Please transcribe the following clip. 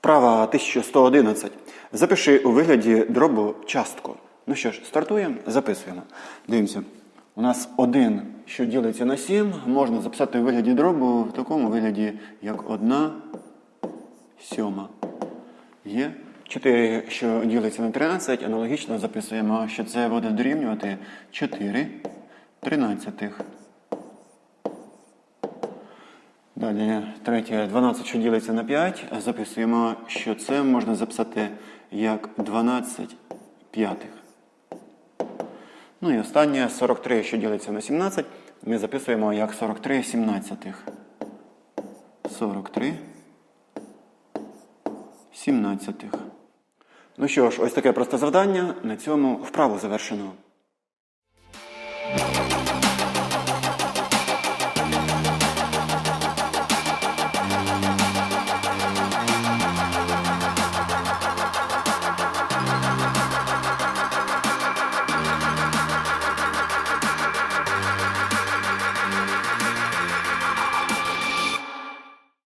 Вправа 1111. Запиши у вигляді дробу частку. Ну що ж, стартуємо, записуємо. Дивимося. У нас 1, що ділиться на 7, можна записати у вигляді дробу в такому вигляді, як 1 сьома. Є. 4, що ділиться на 13, аналогічно записуємо, що це буде дорівнювати 4 тринадцятих. Далі, третє, 12, що ділиться на 5, записуємо, що це можна записати як 12 п'ятих. Ну і останнє, 43, що ділиться на 17, ми записуємо як 43 сімнадцятих. 43 сімнадцятих. Ну що ж, ось таке просте завдання. На цьому вправу завершено.